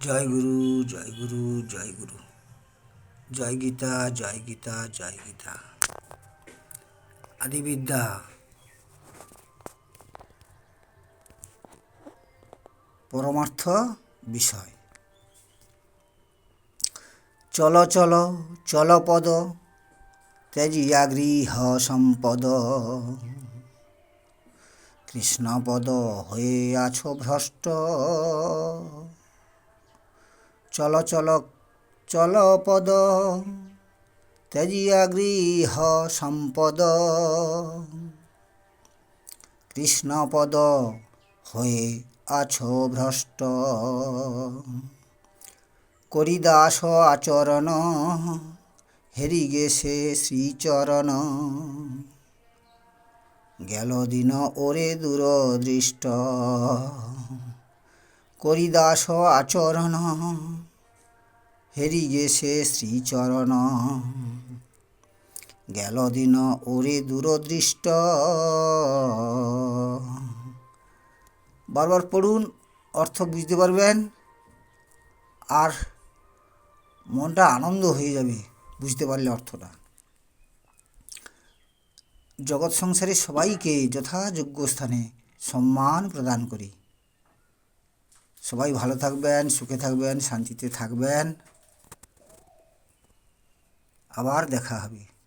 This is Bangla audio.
জয় গুরু জয় গুরু জয় গুরু। জয় গীতা জয় গীতা জয় গীতা। আদিবিদ্যা। পরমার্থ বিষয়। চল চল চল পদ। ত্যাজিয়া গৃহ সম্পদ কৃষ্ণপদ হয়ে আছো ভ্রষ্ট। চল চল চল পদ। ত্যাজিয়া গৃহ সম্পদ। কৃষ্ণপদ হয়ে আছো ভ্রষ্ট। করিদাস আচরণ, হেরি গেছে শ্রীচরণ। গেল দিন ওরে দূরদৃষ্ট। করিদাস আচরণ হেরি গেছে শ্রীচরণ। গেল দিন ওরে দূরদৃষ্ট। বারবার পড়ুন, অর্থ বুঝতে পারবেন? আর মনটা আনন্দ হয়ে যাবে বুঝতে পারলে অর্থটা। জগৎ সংসারে সবাইকে যথাযোগ্য স্থানে সম্মান প্রদান করি। সবাই ভালো থাকবেন, সুখে থাকবেন, শান্তিতে থাকবেন। আবার দেখা হবে।